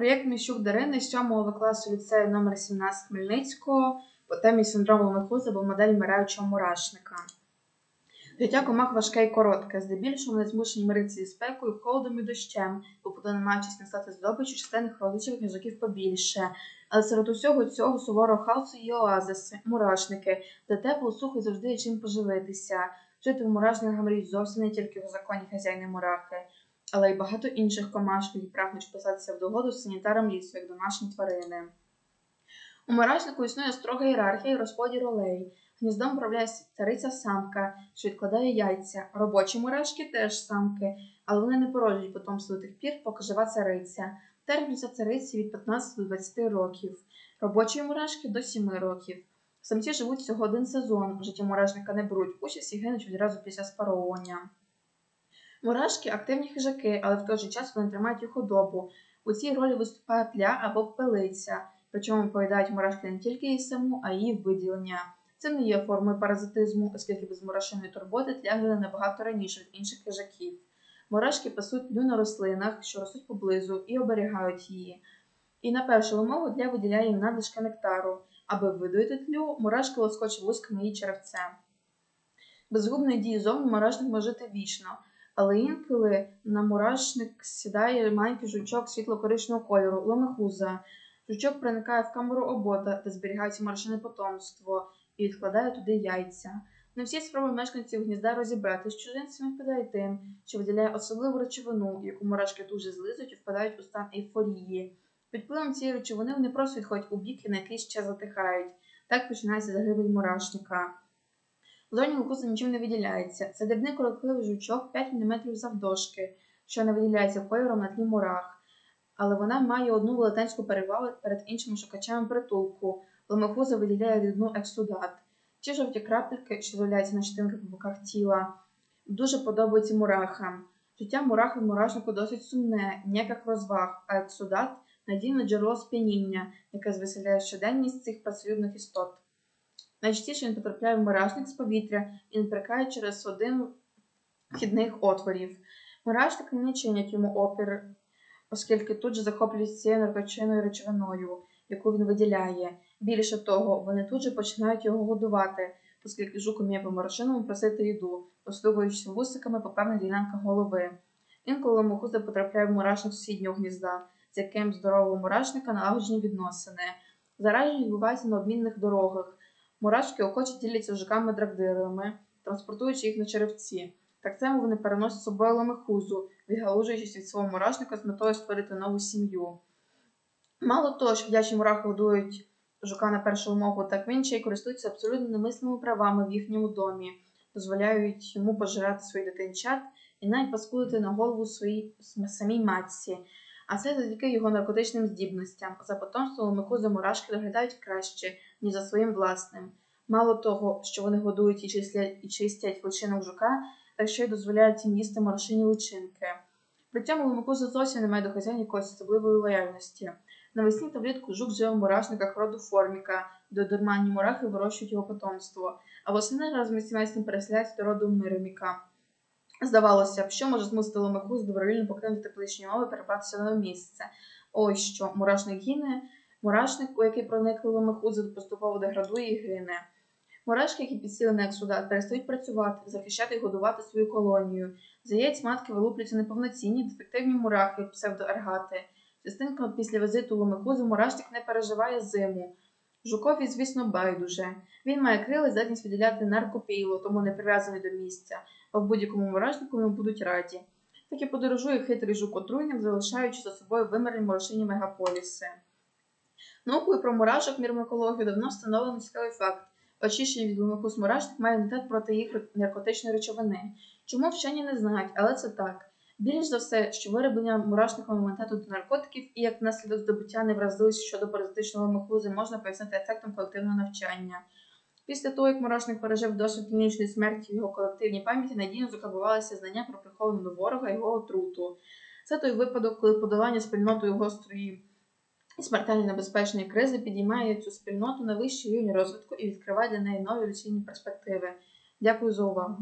Проєкт Міщук Дарини з 7 В класу ліцею номер 17 Хмельницького по темі синдрому лимфози або модель вмираючого мурашника. Життя комах важке і коротке, здебільшого вони змушені миритися зі спекою, холодом і дощем, бо намагаючись не стати здобиччю численних родичів книжаків побільше. Але серед усього цього суворого хаосу є оазиси, мурашники, де тепло, сухо і завжди є чим поживитися. Жити в мурашниках мріють зовсім не тільки в законі хазяїни мурахи, але й багато інших комашок, які прагнуть вписатися в догоду санітарам лісу, як домашні тварини. У мурашнику існує строга ієрархія і розподіл ролей. Гніздом управляє цариця самка, що відкладає яйця. Робочі мурашки теж самки, але вони не породжують потомство до тих пір, поки жива цариця. Термін за цариці від 15 до 20 років, робочі мурашки до 7 років. Самці живуть всього один сезон, в житті мурашника не беруть участь і гинуть відразу після спаровування. Мурашки активні хижаки, але в той же час вони тримають їх худобу. У цій ролі виступає тля або пилиця, причому поїдають мурашки не тільки її саму, а її виділення. Це не є формою паразитизму, оскільки без мурашиної турботи тля гине набагато раніше від інших хижаків. Мурашки пасуть тлю на рослинах, що ростуть поблизу, і оберігають її. І на першу вимогу тля виділяє їм надлишки нектару. Аби видоїти тлю, мурашки лоскоче вузькими її черевцем. Без згубної дії зовні мурашник може жити вічно, але інколи на мурашник сідає маленький жучок світло-коричневого кольору, ломехуза. Жучок проникає в камеру обота, де зберігається мурашине потомство, і відкладає туди яйця. Не всі спроби мешканців гнізда розібрати з чужинцями впадає тим, що виділяє особливу речовину, яку мурашки дуже злизують і впадають у стан ейфорії. Під впливом цієї речовини вони просто відходять у бік і на якийсь час затихають. Так починається загибель мурашника. Зовні лукуса нічим не виділяється. Це дрібний коротливий жучок 5 мм завдовжки, що не виділяється кольором на тлі мурах. Але вона має одну велетенську перевагу перед іншими шукачами притулку. Ломехуза виділяє рідну ексудат. Ті жовті крапельки, що з'являються на частинках по боках тіла, дуже подобаються мурахам. Життя мурахи в мурашнику досить сумне, ніяких розваг, а ексудат надійне джерело сп'яніння, яке звеселяє щоденність цих працелюбних істот. Найчастіше він потрапляє в мурашник з повітря і проникає через один вхідних отворів. Мурашники не чинять йому опір, оскільки тут же захоплюють цією наркочиною речовиною, яку він виділяє. Більше того, вони тут же починають його годувати, оскільки жук уміє по морошиному просити їду, послугуючись вусиками по певних ділянках голови. Інколи мухуза потрапляє в мурашник сусіднього гнізда, з яким здорового мурашника налагоджені відносини. Зараження відбувається на обмінних дорогах. Мурашки охоче діляться жуками драгдирами, транспортуючи їх на черевці. Так само вони переносять з собою ломехузу, відгалужуючись від свого мурашника з метою створити нову сім'ю. Мало того, що вдячні мурахи годують жука на першу вимогу, так він ще й користується абсолютно немислими правами в їхньому домі, дозволяють йому пожирати своїх дитинчат і навіть паскудити на голову своїй самій матці. А це завдяки його наркотичним здібностям. За потомством ломихузи мурашки доглядають краще, ніж за своїм власним. Мало того, що вони годують і чистять, і чистять личинок жука, так ще й дозволяють їм їсти морошині личинки. При цьому ломикуза зовсім не має до хазяїн якоїсь особливої лояльності. Навесні та влітку жук живе в мурашниках роду форміка, де дурманні мурахи вирощують його потомство, а восени разом із сімейством переселяється до роду мироміка. Здавалося б, що може змусити ломикуз добровільно покинути тепличні умови і перебратися на місце. Ось що мурашник гине, мурашник, у який проникли ломикузи, поступово деградує і гине. Мурашки, які підсіли на ексудат, перестають працювати, захищати і годувати свою колонію. За яєць матки вилуплюються неповноцінні, дефективні мурахи, псевдоергати. Частинка після візиту ломикузи мурашник не переживає зиму. Жукові, звісно, байдуже. Він має крила здатність виділяти наркопіло, тому не прив'язаний до місця, а в будь-якому мурашнику йому будуть раді. Так і подорожує хитрий жук отруйник, залишаючи за собою вимерлі морошині мегаполіси. Наукою про мурашок мірмикологію давно встановлено цікавий факт. Очищення від ломикуз мурашник має імунітет проти їх наркотичної речовини. Чому вчені не знають, але це так. Більш за все, що вироблення мурашником імунітету до наркотиків і як наслідок здобуття невразливості щодо паразитичного мехузи можна пояснити ефектом колективного навчання. Після того, як мурашник пережив досвід клінічної смерті в його колективній пам'яті, надійно закарбувалися знання про прихованого ворога і його отруту. Це той випадок, коли подолання спільнотою гострої і смертельно небезпечної кризи підіймає цю спільноту на вищий рівень розвитку і відкриває для неї нові люційні перспективи. Дякую за увагу.